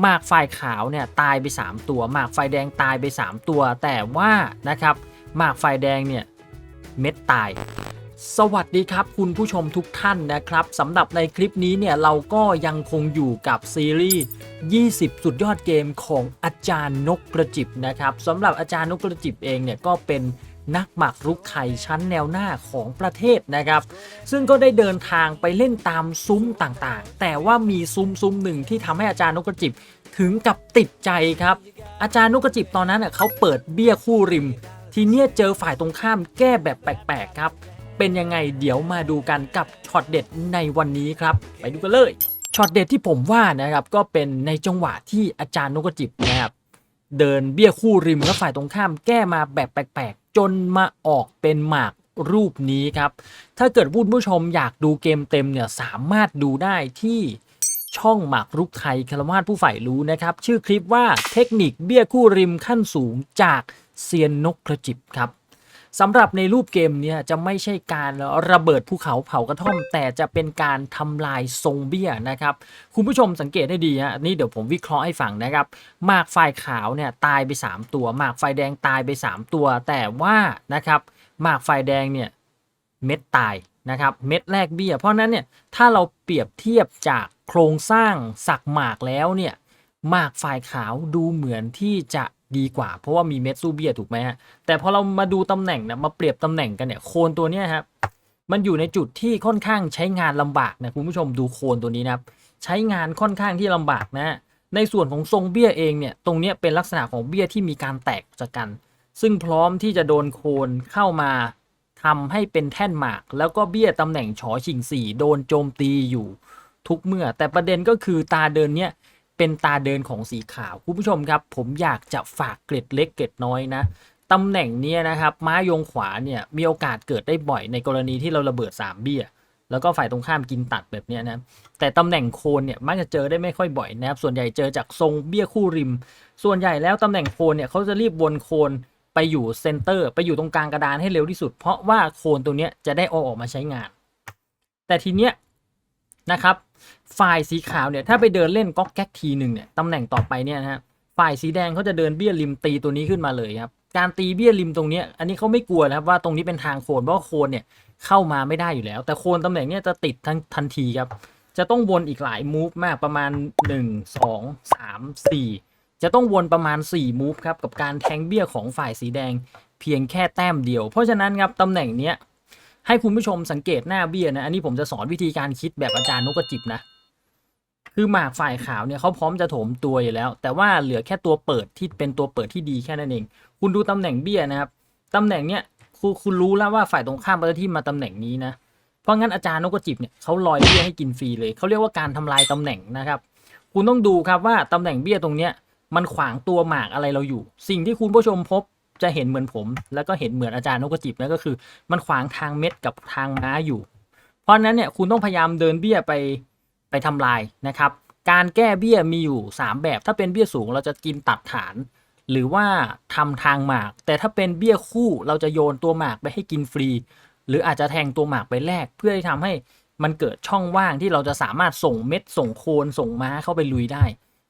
หมากฝ่ายขาวเนี่ยตายไป 3 ตัว หมากฝ่ายแดงตายไป 3 ตัว แต่ว่านะครับหมากฝ่ายแดงเนี่ยเม็ดตาย สวัสดีครับคุณผู้ชมทุกท่านนะครับสำหรับในคลิปนี้เนี่ยเราก็ยังคงอยู่กับซีรีส์ 20 สุดยอดเกมของอาจารย์นกกระจิบนะครับสำหรับอาจารย์นกกระจิบเองเนี่ยก็เป็น นักหมากรุกไข่ชั้นแนวหน้าของประเทศนะครับ ซึ่งก็ได้เดินทางไปเล่นตามซุ้มต่างๆ แต่ว่ามีซุ้มซุ้มหนึ่งที่ทำให้อาจารย์นกกระจิบถึงกับติดใจครับ อาจารย์นกกระจิบตอนนั้นเขาเปิดเบี้ยคู่ริม ทีเนี้ยเจอฝ่ายตรงข้ามแก้แบบแปลกๆครับ เป็นยังไงเดี๋ยวมาดูกันกับช็อตเด็ดในวันนี้ครับ ไปดูกันเลยช็อตเด็ดที่ผมว่านะครับก็เป็นในจังหวะที่อาจารย์นกกระจิบนะครับเดินเบี้ยคู่ริมแล้วฝ่ายตรงข้ามแก้มาแบบแปลกๆ จนมาออกเป็นหมากรูปนี้ครับ ถ้าเกิดผู้ผู้ชมอยากดูเกมเต็มเนี่ยสามารถดูได้ที่ช่องหมากรุกไทยคารวาสผู้ใฝ่รู้นะครับ ชื่อคลิปว่าเทคนิคเบี้ยคู่ริมขั้นสูงจากเซียนนกกระจิบครับ สำหรับในรูปเกมเนี่ยจะไม่ใช่การระเบิดภูเขาเผากระท่อม แต่จะเป็นการทำลายทรงเบี้ยนะครับคุณผู้ชมสังเกตให้ดีฮะนี่เดี๋ยวผมวิเคราะห์ให้ฟังนะครับหมากฝ่ายขาวเนี่ยตายไป 3 ตัวหมากฝ่ายแดงตายไป 3 ตัว แต่ว่านะครับหมากฝ่ายแดงเนี่ยเม็ดตายนะครับเม็ดแรกเบี้ย เพราะฉะนั้นเนี่ยถ้าเราเปรียบเทียบจากโครงสร้างสักหมากแล้วเนี่ยหมากฝ่ายขาวดูเหมือนที่จะ ดีกว่า เพราะว่ามีเม็ดสู้เบียถูกไหมฮะแต่พอเรามาดูตำแหน่งนะมาเปรียบตำแหน่งกันเนี่ยโคนตัวเนี้ยครับมันอยู่ในจุดที่ค่อนข้างใช้งานลำบากนะคุณผู้ชมดูโคนตัวนี้นะครับใช้งานค่อนข้างที่ลำบากนะในส่วนของทรงเบี้ยเองเนี่ยตรงนี้เป็นลักษณะของเบี้ยที่มีการแตกจากกัน ซึ่งพร้อมที่จะโดนโคนเข้ามาทำให้เป็นแท่นหมาก แล้วก็เบี้ยตำแหน่งฉอชิงสี่โดนโจมตีอยู่ทุกเมื่อ แต่ประเด็นก็คือตาเดินเนี้ย เป็นตาเดินของสีขาวคุณผู้ชมครับ ผมอยากจะฝากเกร็ดเล็กเกร็ดน้อยนะตำแหน่งนี้นะครับ ม้ายงขวาเนี่ยมีโอกาสเกิดได้บ่อยในกรณีที่เราระเบิด 3 เบี้ย แล้วก็ฝ่ายตรงข้ามกินตัดแบบนี้นะแต่ตำแหน่งโคนเนี่ยมักจะเจอได้ไม่ค่อยบ่อยนะครับ ส่วนใหญ่เจอจากทรงเบี้ยคู่ริม ส่วนใหญ่แล้วตำแหน่งโคนเนี่ยเขาจะรีบวนโคนไปอยู่เซนเตอร์ ไปอยู่ตรงกลางกระดานให้เร็วที่สุด เพราะว่าโคนตัวนี้จะได้เอาออกมาใช้งาน แต่ทีเนี้ย นะครับฝ่ายสีขาวเนี่ยถ้าไปเดินเล่นก๊อกแก๊กทีหนึ่งเนี่ยตำแหน่งต่อไปเนี่ยนะฮะฝ่ายสีแดงเขาจะเดินเบี้ยริมตีตัวนี้ขึ้นมาเลยครับการตีเบี้ยริมตรงเนี้ยอันนี้เขาไม่กลัวนะครับว่าตรงนี้เป็นทางโคนเพราะว่าโคนเนี่ยเข้ามาไม่ได้อยู่แล้ว แต่โคนตำแหน่งเนี้ยจะติดทันทันทีครับจะต้องวนอีกหลายมูฟมากประมาณ 1 2 3 4 จะต้องวนประมาณ4มูฟครับกับการแทงเบี้ยของฝ่ายสีแดงเพียงแค่แต้มเดียว เพราะฉะนั้นครับตำแหน่งเนี้ย ให้คุณผู้ชมสังเกตหน้าเบี้ยนะ อันนี้ผมจะสอนวิธีการคิดแบบอาจารย์นกกระจิบนะ คือหมากฝ่ายขาวเนี่ยเขาพร้อมจะโถมตัวอยู่แล้ว แต่ว่าเหลือแค่ตัวเปิดที่เป็นตัวเปิดที่ดีแค่นั้นเอง คุณดูตำแหน่งเบี้ยนะครับตำแหน่งเนี้ยคุณคุณรู้แล้วว่าฝ่ายตรงข้ามเขาจะที่มาตำแหน่งนี้นะ เพราะงั้นอาจารย์นกกระจิบเนี่ยเขาลอยเบี้ยให้กินฟรีเลย เขาเรียกว่าการทำลายตำแหน่งนะครับ คุณต้องดูครับว่าตำแหน่งเบี้ยตรงเนี้ยมันขวางตัวหมากอะไรเราอยู่ สิ่งที่คุณผู้ชมพบ จะเห็นเหมือนผม แล้วก็เห็นเหมือนอาจารย์นกกระจิบนะก็คือ มันขวางทางเม็ดกับทางม้าอยู่ เพราะฉะนั้นเนี่ยคุณต้องพยายามเดินเบี้ยไปไปทำลายนะครับ การแก้เบี้ยมีอยู่ 3 แบบ ถ้าเป็นเบี้ยสูงเราจะกินตัดฐาน หรือว่าทำทางหมาก แต่ถ้าเป็นเบี้ยคู่เราจะโยนตัวหมากไปให้กินฟรี หรืออาจจะแทงตัวหมากไปแลกเพื่อที่ทำให้มันเกิดช่องว่างที่เราจะสามารถส่งเม็ดส่งโคนส่งม้าเข้าไปลุยได้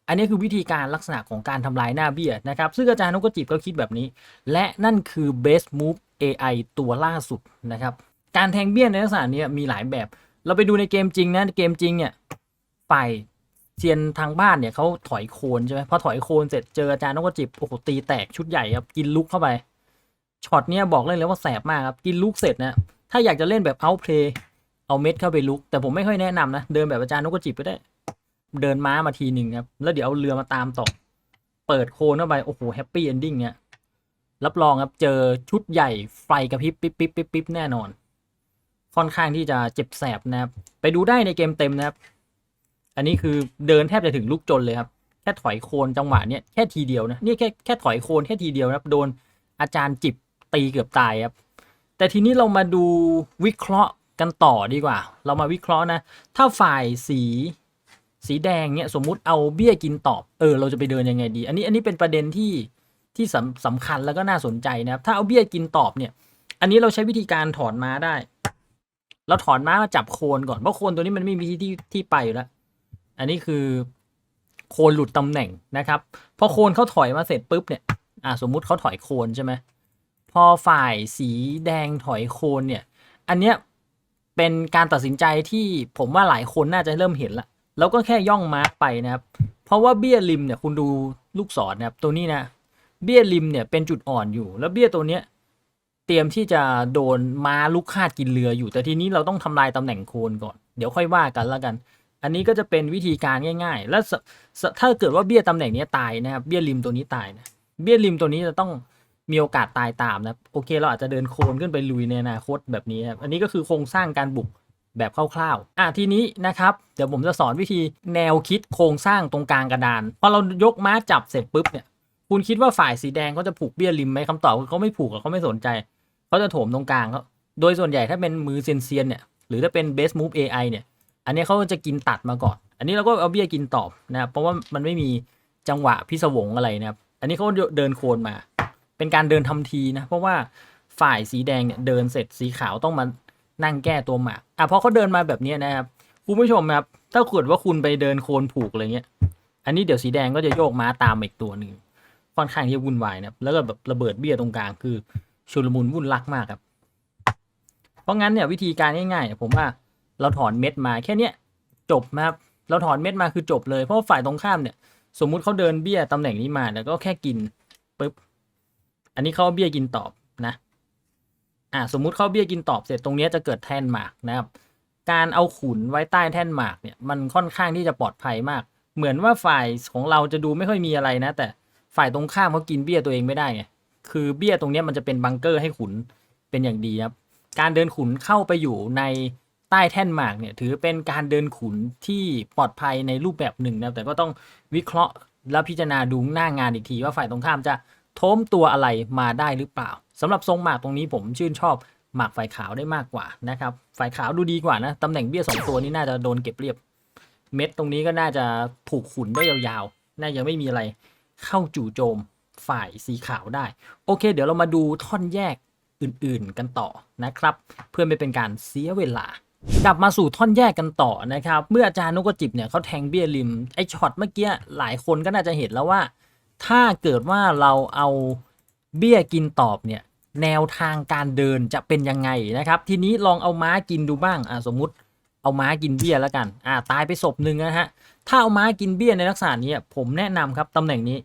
อันนี้คือวิธีการลักษณะของการทำลายหน้าเบี้ยนะครับ ซึ่งอาจารย์นกกจิบก็คิดแบบนี้ และนั่นคือ best move AI ตัวล่าสุดนะครับ การแทงเบี้ยในลักษณะนี้มีหลายแบบ เราไปดูในเกมจริงนะเกมจริงเนี่ยฝ่ายเซียนทางบ้านเนี่ยเขาถอยโคนใช่ไหมพอถอยโคนเสร็จเจออาจารย์นกกจิบโอ้โหตีแตกชุดใหญ่ครับกินลุกเข้าไปช็อตเนี้ยบอกเลยเลยว่าแสบมากครับกินลุกเสร็จนะถ้าอยากจะเล่นแบบเอาเพลย์เอาเม็ดเข้าไปลุก แต่ผมไม่ค่อยแนะนำนะเดินแบบอาจารย์นกกจิบก็ได้ เดินม้ามาทีหนึ่งครับ แล้วเดี๋ยวเอาเรือมาตามต่อ เปิดโคนเข้าไปโอ้โหแฮปปี้เอนดิ้งเนี่ยรับรองครับเจอชุดใหญ่ไฟกระพริบปิ๊บปิ๊บปิ๊บปิ๊บแน่นอน ค่อนข้างที่จะเจ็บแสบนะครับ ไปดูได้ในเกมเต็มนะครับ อันนี้คือเดินแทบจะถึงลูกจนเลยครับ แค่ถอยโคนจังหวะเนี้ยแค่ทีเดียวนะนี่แค่แค่ถอยโคนแค่ทีเดียวนะครับโดนอาจารย์จิบตีเกือบตายครับ แต่ทีนี้เรามาดูวิเคราะห์กันต่อดีกว่า เรามาวิเคราะห์นะ ถ้าฝ่ายสี สีแดงเนี่ยสมมุติเอาเบี้ยกินตอบเออเราจะไปเดินยังไงดี อันนี้อันนี้เป็นประเด็นที่ที่สำสำคัญแล้วก็น่าสนใจนะครับ ถ้าเอาเบี้ยกินตอบเนี่ย อันนี้เราใช้วิธีการถอนม้าได้เราถอนม้ามาจับโคนก่อนเพราะโคนตัวนี้มันไม่มีที่ที่ที่ไปอยู่แล้ว อันนี้คือโคนหลุดตำแหน่งนะครับ พอโคนเขาถอยมาเสร็จปุ๊บเนี่ยอ่าสมมุติเขาถอยโคนใช่ไหมพอฝ่ายสีแดงถอยโคนเนี่ย อันเนี้ยเป็นการตัดสินใจที่ผมว่าหลายคนน่าจะเริ่มเห็นละ แล้วก็แค่ย่องมาร์กไปนะครับ เพราะว่าเบี้ยริมเนี่ยคุณดูลูกศรนะครับตัวนี้นะ เบี้ยริมเนี่ยเป็นจุดอ่อนอยู่ แล้วเบี้ยตัวเนี้ยเตรียมที่จะโดนม้าลูกคาดกินเรืออยู่ แต่ทีนี้เราต้องทำลายตำแหน่งโคนก่อน เดี๋ยวค่อยว่ากันแล้วกัน อันนี้ก็จะเป็นวิธีการง่าย ๆ แล้วถ้าเกิดว่าเบี้ยตำแหน่งนี้ตายนะครับ เบี้ยริมตัวนี้ตายนะ เบี้ยริมตัวนี้จะต้องมีโอกาสตายตามนะ โอเค เราอาจจะเดินโคนขึ้นไปลุยในอนาคตแบบนี้นะครับ อันนี้ก็คือโครงสร้างการบุก แบบคร่าวๆ อะทีนี้นะครับ เดี๋ยวผมจะสอนวิธีแนวคิดโครงสร้างตรงกลางกระดาน พอเรายกม้าจับเสร็จปุ๊บเนี่ย คุณคิดว่าฝ่ายสีแดงเขาจะผูกเบี้ยริมไหมคำตอบคือเขาไม่ผูกเขาไม่สนใจ เขาจะโถมตรงกลางเขาโดยส่วนใหญ่ถ้าเป็นมือเซียนๆเนี่ย หรือถ้าเป็น base move AI เนี่ย อันนี้เขาจะกินตัดมาก่อน อันนี้เราก็เอาเบี้ยกินตอบนะครับ เพราะว่ามันไม่มีจังหวะพิศวงอะไรนะครับ อันนี้เขาเดินโคนมา เป็นการเดินทำทีนะ เพราะว่าฝ่ายสีแดงเนี่ยเดินเสร็จสีขาวต้องมา นั่งแก้ตัวหมากอะพอเขาเดินมาแบบนี้นะครับคุณผู้ชมครับถ้าเกิดว่าคุณไปเดินโคนผูกอะไรเงี้ย อันนี้เดี๋ยวสีแดงก็จะโยกม้าตามอีกตัวหนึ่งค่อนข้างที่วุ่นวายนะแล้วก็แบบระเบิดเบี้ยตรงกลางคือชุลมุนวุ่นลักมากครับ เพราะงั้นเนี่ยวิธีการง่ายๆผมว่าเราถอนเม็ดมาแค่เนี้ยจบนะครับเราถอนเม็ดมาคือจบเลยเพราะฝ่ายตรงข้ามเนี่ย สมมุติเขาเดินเบี้ยตำแหน่งนี้มาแล้วก็แค่กินปุ๊บอันนี้เขาเบี้ยกินตอบ อ่าสมมุติเขาเบี้ยกินตอบเสร็จตรงนี้จะเกิดแท่นหมากนะครับ การเอาขุนไว้ใต้แท่นหมากเนี่ยมันค่อนข้างที่จะปลอดภัยมาก เหมือนว่าฝ่ายของเราจะดูไม่ค่อยมีอะไรนะ แต่ฝ่ายตรงข้ามเขากินเบี้ยตัวเองไม่ได้ไงคือเบี้ยตรงนี้มันจะเป็นบังเกอร์ให้ขุนเป็นอย่างดีครับ การเดินขุนเข้าไปอยู่ในใต้แท่นหมากเนี่ยถือเป็นการเดินขุนที่ปลอดภัยในรูปแบบหนึ่งนะแต่ก็ต้องวิเคราะห์และพิจารณาดูหน้างานอีกทีว่าฝ่ายตรงข้ามจะโท้มตัวอะไรมาได้หรือเปล่า สำหรับทรงหมากตรงนี้ผมชื่นชอบหมากฝ่ายขาวได้มากกว่านะครับฝ่ายขาวดูดีกว่านะตำแหน่งเบี้ยสองตัวนี้น่าจะโดนเก็บเรียบ เม็ดตรงนี้ก็น่าจะผูกขุนได้ยาวๆ น่าจะไม่มีอะไรเข้าจู่โจมฝ่ายสีขาวได้ โอเค เดี๋ยวเรามาดูท่อนแยกอื่นๆกันต่อนะครับ เพื่อไม่เป็นการเสียเวลากลับมาสู่ท่อนแยกกันต่อนะครับ เมื่ออาจารย์นกกจิบเนี่ยเขาแทงเบี้ยริมไอช็อตเมื่อกี้หลายคนก็น่าจะเห็นแล้วว่า ถ้าเกิดว่าเราเอา เบี้ยกินตอบเนี่ยแนวทางการเดินจะเป็นยังไงนะครับ ทีนี้ลองเอาม้ากินดูบ้างอ่าสมมุติเอาม้ากินเบี้ยแล้วกันอ่าตายไปศพหนึ่งนะฮะถ้าเอาม้ากินเบี้ยในลักษณะนี้ผมแนะนำครับตำแหน่งนี้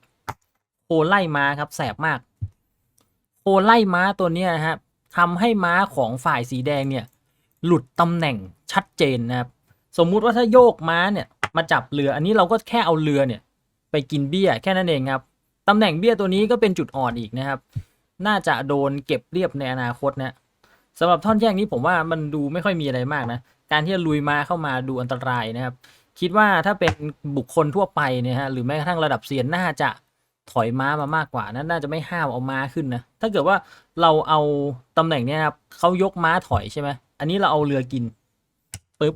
โคไล่ม้าครับแสบมากโคไล่ม้าตัวนี้นะฮะทำให้ม้าของฝ่ายสีแดงเนี่ยหลุดตำแหน่งชัดเจนนะครับสมมุติว่าถ้าโยกม้าเนี่ยมาจับเรืออันนี้เราก็แค่เอาเรือเนี่ยไปกินเบี้ยแค่นั้นเองครับ ตำแหน่งเบี้ยตัวนี้ก็เป็นจุดอ่อนอีกนะครับ น่าจะโดนเก็บเรียบในอนาคตนะสำหรับท่อนแยกนี้ผมว่ามันดูไม่ค่อยมีอะไรมากนะ การที่จะลุยมาเข้ามาดูอันตรายนะครับ คิดว่าถ้าเป็นบุคคลทั่วไปเนี่ยฮะหรือแม้กระทั่งระดับเซียนน่าจะถอยม้ามามากกว่านั้นน่าจะไม่ห้ามเอาม้าขึ้นนะถ้าเกิดว่าเราเอาตำแหน่งเนี้ยครับเขายกม้าถอยใช่ไหมอันนี้เราเอาเรือกินปุ๊บ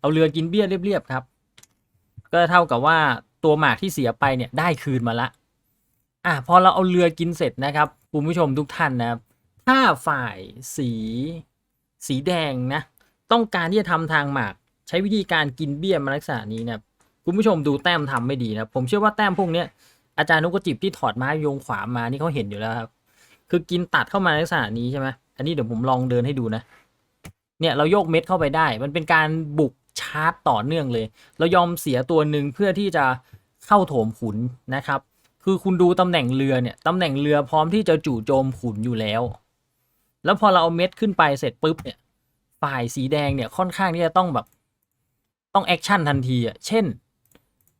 เอาเรือกินเบี้ยเรียบๆครับ ก็เท่ากับว่าตัวหมากที่เสียไปเนี่ยได้คืนมาละ อะพอเราเอาเรือกินเสร็จนะครับคุณผู้ชมทุกท่านนะครับถ้าฝ่ายสีสีแดงนะต้องการที่จะทำทางหมากใช้วิธีการกินเบี้ยมาลักษณะนี้นะคุณผู้ชมดูแต้มทำไม่ดีนะผมเชื่อว่าแต้มพวกเนี้ยอาจารย์นุกกระจิบที่ถอดไม้โยงขวามานี่เขาเห็นอยู่แล้วครับ คือกินตัดเข้ามาในลักษณะนี้ใช่ไหมอันนี้เดี๋ยวผมลองเดินให้ดูนะ เนี่ยเราโยกเม็ดเข้าไปได้ มันเป็นการบุกชาร์จต่อเนื่องเลย เรายอมเสียตัวหนึ่งเพื่อที่จะเข้าโถมขุนนะครับ คือคุณดูตำแหน่งเรือเนี่ยตำแหน่งเรือพร้อมที่จะจู่โจมขุนอยู่แล้ว แล้วพอเราเอาเม็ดขึ้นไปเสร็จปุ๊บเนี่ยฝ่ายสีแดงเนี่ยค่อนข้างที่จะต้องแบบต้องแอคชั่นทันทีอะเช่น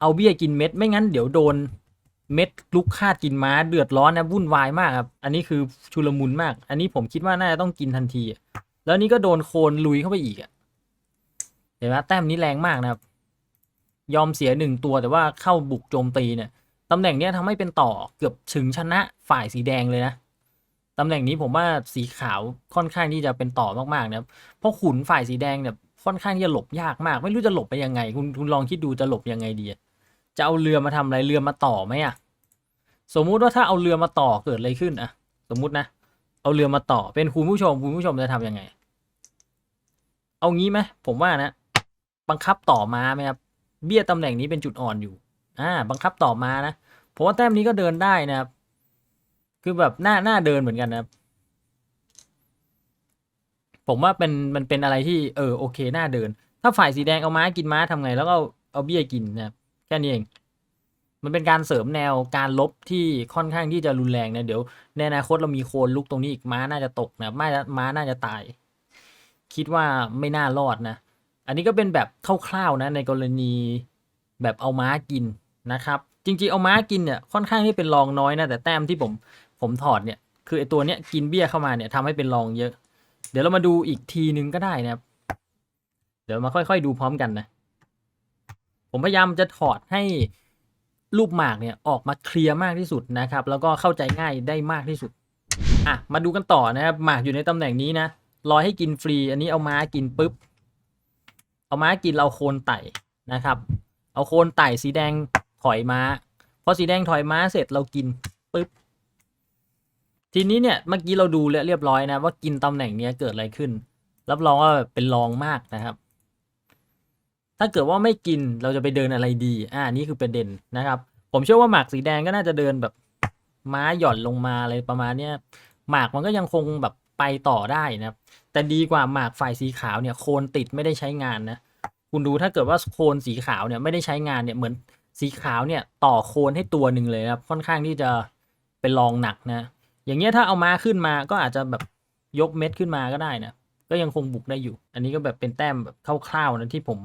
เอาเบี้ยกินเม็ดไม่งั้นเดี๋ยวโดนเม็ดลุกคาดกินม้าเดือดร้อนนะวุ่นวายมากครับอันนี้คือชุลมุนมาก อันนี้ผมคิดว่าน่าจะต้องกินทันทีอะแล้วนี่ก็โดนโคนลุยเข้าไปอีกอะเห็นไหมแต้มนี้แรงมากนะครับ ยอมเสียหนึ่งตัวแต่ว่าเข้าบุกโจมตีเนี่ย ตำแหน่งเนี้ยทำให้เป็นต่อเกือบถึงชนะฝ่ายสีแดงเลยนะตำแหน่งนี้ผมว่าสีขาวค่อนข้างที่จะเป็นต่อมากๆนะครับเพราะขุนฝ่ายสีแดงเนี่ยค่อนข้างที่จะหลบยากมาก ไม่รู้จะหลบไปยังไง คุณคุณลองคิดดูจะหลบยังไงดีจะเอาเรือมาทำอะไรเรือมาต่อไหมอะสมมุติว่าถ้าเอาเรือมาต่อเกิดอะไรขึ้นอะสมมุตินะ เอาเรือมาต่อเป็นคุณผู้ชมคุณผู้ชมจะทำยังไง เอางี้ไหมผมว่านะ บังคับต่อมาไหมครับเบี้ยตำแหน่งนี้เป็นจุดอ่อนอยู่ อ่า บังคับต่อมานะผมว่าแต้มนี้ก็เดินได้นะครับ คือแบบหน้าหน้าเดินเหมือนกันนะครับ ผมว่าเป็นมันเป็นอะไรที่เออโอเคหน้าเดิน ถ้าฝ่ายสีแดงเอาม้ากินม้าทำไง แล้วก็เอาเอาเบี้ยกินนะครับแค่นี้เอง มันเป็นการเสริมแนวการลบที่ค่อนข้างที่จะรุนแรงนะเดี๋ยวในอนาคตเรามีโคนลุกตรงนี้อีกม้าน่าจะตกนะม้าม้าน่าจะตาย คิดว่าไม่น่ารอดนะ อันนี้ก็เป็นแบบคร่าวๆนะ ในกรณีแบบเอาม้ากิน นะครับจริงๆเอาม้ากินเนี่ยค่อนข้างที่เป็นรองน้อยนะแต่แต้มที่ผมผมถอดเนี่ยคือไอตัวเนี้ยกินเบี้ยเข้ามาเนี่ยทำให้เป็นรองเยอะ เดี๋ยวเรามาดูอีกทีนึงก็ได้นะครับเดี๋ยวมาค่อยๆดูพร้อมกันนะผมพยายามจะถอดให้รูปหมากเนี่ยออกมาเคลียร์มากที่สุดนะครับ แล้วก็เข้าใจง่ายได้มากที่สุดอะมาดูกันต่อนะครับหมากอยู่ในตำแหน่งนี้นะรอให้กินฟรี อันนี้เอาม้ากินปุ๊บเอาม้ากินเราโคนไต่นะครับ เอาโคนไต่สีแดง ถอยม้า พอสีแดงถอยม้าเสร็จเรากินปุ๊บทีนี้เนี่ยเมื่อกี้เราดูแล้วเรียบร้อยนะ ว่ากินตำแหน่งเนี้ยเกิดอะไรขึ้น รับรองว่าเป็นรองมากนะครับ ถ้าเกิดว่าไม่กินเราจะไปเดินอะไรดี อ่านี่คือประเด็นนะครับ ผมเชื่อว่าหมากสีแดงก็น่าจะเดินแบบม้าหย่อนลงมาอะไรประมาณเนี้ยหมากมันก็ยังคงแบบไปต่อได้นะครับ แต่ดีกว่าหมากฝ่ายสีขาวเนี่ยโคนติดไม่ได้ใช้งานนะ คุณดูถ้าเกิดว่าโคนสีขาวเนี่ยไม่ได้ใช้งานเนี่ยเหมือน สีขาวเนี่ยต่อโคนให้ตัวหนึ่งเลยครับค่อนข้างที่จะเป็นรองหนักนะ อย่างเงี้ยถ้าเอาม้าขึ้นมาก็อาจจะแบบยกเม็ดขึ้นมาก็ได้นะก็ยังคงบุกได้อยู่ อันนี้ก็แบบเป็นแต้มแบบคร่าวๆนะที่ผม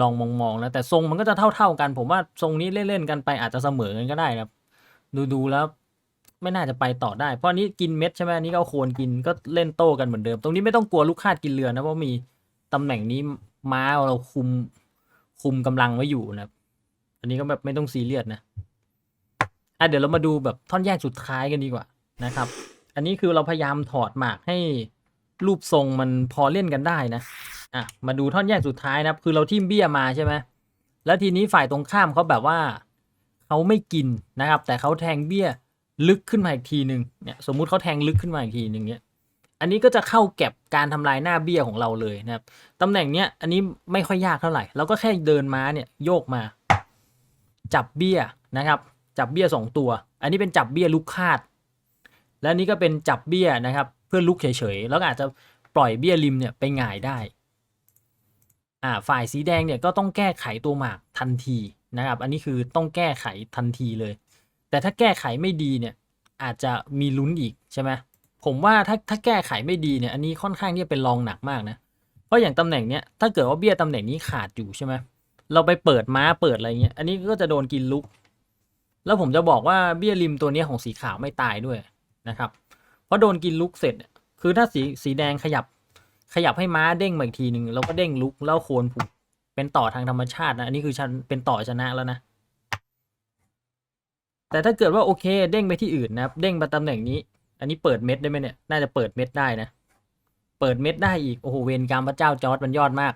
ลองมองๆแล้วแต่ทรงมันก็จะเท่า ๆกัน ผมว่าทรงนี้เล่นๆกันไปอาจจะเสมอกันก็ได้นะครับดูๆแล้วไม่น่าจะไปต่อได้ เพราะอันนี้กินเม็ดใช่ไหมอันนี้ก็โคนกินก็เล่นโต้กันเหมือนเดิม ตรงนี้ไม่ต้องกลัวลูกคาดกินเรือนะเพราะมีตำแหน่งนี้ม้าเราคุมคุมกำลังไว้อยู่นะครับ อันนี้ก็แบบไม่ต้องซีเรียสนะอะเดี๋ยวเรามาดูแบบท่อนแยกสุดท้ายกันดีกว่านะครับ อันนี้คือเราพยายามถอดหมากให้รูปทรงมันพอเล่นกันได้นะอะมาดูท่อนแยกสุดท้ายนะครับคือเราทิ่มเบี้ยมาใช่ไหมแล้วทีนี้ฝ่ายตรงข้ามเขาแบบว่าเขาไม่กินนะครับ แต่เขาแทงเบี้ยลึกขึ้นมาอีกทีหนึ่งเนี่ยสมมุติเขาแทงลึกขึ้นมาอีกทีหนึ่งเนี่ยอันนี้ก็จะเข้าเก็บการทำลายหน้าเบี้ยของเราเลยนะครับตำแหน่งเนี้ยอันนี้ไม่ค่อยยากเท่าไหร่เราก็แค่เดินม้าเนี่ยโยกมา จับเบี้ยนะครับจับเบี้ยสองตัว อันนี้เป็นจับเบี้ยลูกคาด และนี่ก็เป็นจับเบี้ยนะครับ เพื่อลุกเฉยๆ แล้วอาจจะปล่อยเบี้ยริมเนี่ยไปง่ายได้อ่าฝ่ายสีแดงเนี่ยก็ต้องแก้ไขตัวหมากทันทีนะครับ อันนี้คือต้องแก้ไขทันทีเลย แต่ถ้าแก้ไขไม่ดีเนี่ยอาจจะมีลุ้นอีกใช่ไหมผมว่าถ้าถ้าแก้ไขไม่ดีเนี่ยอันนี้ค่อนข้างที่จะเป็นรองหนักมากนะ เพราะอย่างตำแหน่งเนี้ยถ้าเกิดว่าเบี้ยตำแหน่งนี้ขาดอยู่ใช่ไหม เราไปเปิดม้าเปิดอะไรเงี้ย อันนี้ก็จะโดนกินลุก แล้วผมจะบอกว่าเบี้ยริมตัวนี้ของสีขาวไม่ตายด้วยนะครับ เพราะโดนกินลุกเสร็จ คือถ้าสีสีแดงขยับ ขยับให้ม้าเด้งมาอีกทีหนึ่งเราก็เด้งลุกแล้วโคนผูกเป็นต่อทางธรรมชาตินะ อันนี้คือฉันเป็นต่อชนะแล้วนะ แต่ถ้าเกิดว่าโอเค เด้งไปที่อื่นนะครับ เด้งมาตำแหน่งนี้ อันนี้เปิดเม็ดได้ไหมเนี่ย น่าจะเปิดเม็ดได้นะ เปิดเม็ดได้อีก โอ้โห เวรกรรมพระเจ้าจอร์ดมันยอดมาก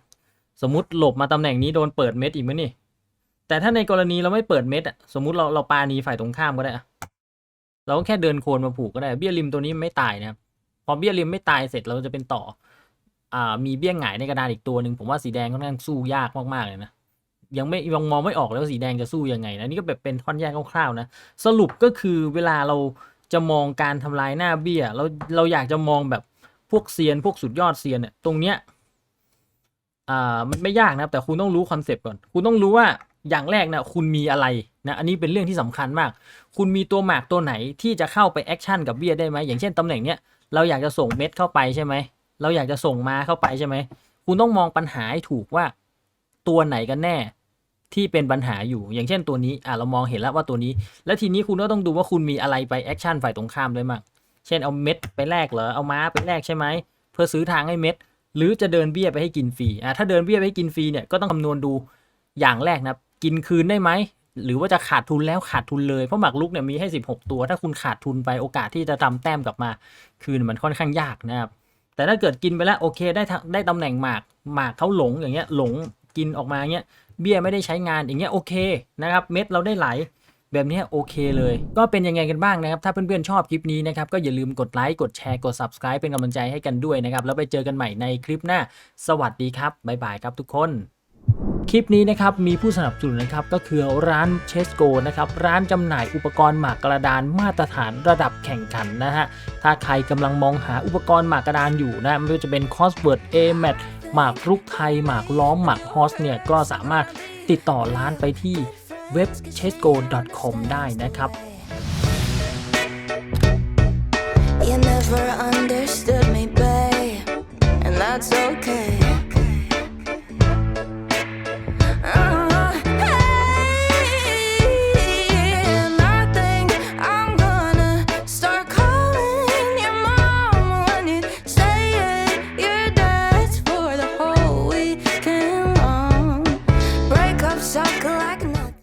สมมติหลบมาตำแหน่งนี้โดนเปิดเม็ดอีกไหมนี่ แต่ถ้าในกรณีเราไม่เปิดเม็ดอะสมมติเราเราปานีฝ่ายตรงข้ามก็ได้อะเราก็แค่เดินโคนมาผูกก็ได้เบี้ยริมตัวนี้ไม่ตายนะครับพอเบี้ยริมไม่ตายเสร็จเราจะเป็นต่อ อ่า มีเบี้ยหงายในกระดานอีกตัวหนึ่งผมว่าสีแดงค่อนข้างสู้ยากมากๆเลยนะยังไม่ยังมองไม่ออกเลยว่าสีแดงจะสู้ยังไงนะนี่ก็แบบเป็นท่อนแยกคร่าวๆนะสรุปก็คือเวลาเราจะมองการทำลายหน้าเบี้ยเราเราอยากจะมองแบบพวกเซียนพวกสุดยอดเซียนเนี่ยตรงเนี้ย อ่ามันไม่ยากนะแต่คุณต้องรู้คอนเซปต์ก่อน คุณต้องรู้ว่าอย่างแรกนะคุณมีอะไรนะอันนี้เป็นเรื่องที่สำคัญมาก คุณมีตัวหมากตัวไหนที่จะเข้าไปแอคชั่นกับเบี้ยได้ไหมอย่างเช่นตำแหน่งเนี้ยเราอยากจะส่งเม็ดเข้าไปใช่ไหมเราอยากจะส่งมาเข้าไปใช่ไหมคุณต้องมองปัญหาให้ถูกว่าตัวไหนกันแน่ที่เป็นปัญหาอยู่อย่างเช่นตัวนี้อะเรามองเห็นแล้วว่าตัวนี้ แล้วทีนี้คุณก็ต้องดูว่าคุณมีอะไรไปแอคชั่นฝ่ายตรงข้ามด้วยมั้งเช่นเอาเม็ดไปแลกเหรอเอาม้าไปแลกใช่ไหมเพื่อซื้อทางให้เม็ด หรือจะเดินเบี้ยไปให้กินฟรีอะถ้าเดินเบี้ยไปให้กินฟรีเนี่ยก็ต้องคำนวณดูอย่างแรกนะกินคืนได้ไหมหรือว่าจะขาดทุนแล้วขาดทุนเลย เพราะหมากรุกเนี่ยมีให้ 16 ตัว ถ้าคุณขาดทุนไปโอกาสที่จะทำแต้มกลับมา คืนมันค่อนข้างยากนะครับแต่ถ้าเกิดกินไปแล้วโอเคได้ได้ตำแหน่งหมากหมากเขาหลงอย่างเงี้ยหลงกินออกมาเงี้ยเบี้ยไม่ได้ใช้งานอย่างเงี้ยโอเคนะครับเม็ดเราได้ไหล แบบนี้โอเคเลย ก็เป็นยังไงกันบ้างนะครับ ถ้าเพื่อนๆชอบคลิปนี้นะครับ ก็อย่าลืมกดไลค์ กดแชร์ กด subscribe เป็นกำลังใจให้กันด้วยนะครับ แล้วไปเจอกันใหม่ในคลิปหน้า สวัสดีครับ บ๊ายบายครับทุกคนคลิปนี้นะครับมีผู้สนับสนุนนะครับก็คือร้านเชสโกนะครับร้านจำหน่ายอุปกรณ์หมากกระดานมาตรฐานระดับแข่งขันนะฮะถ้าใครกำลังมองหาอุปกรณ์หมากกระดานอยู่นะไม่ว่าจะเป็นคอสเวิร์ดเอแมทหมากรุกไทยหมากล้อมหมากฮอสเนี่ยก็สามารถติดต่อร้านไปที่ เว็บ chessgo.com ได้นะครับ You never understood me, babe, and that's okay.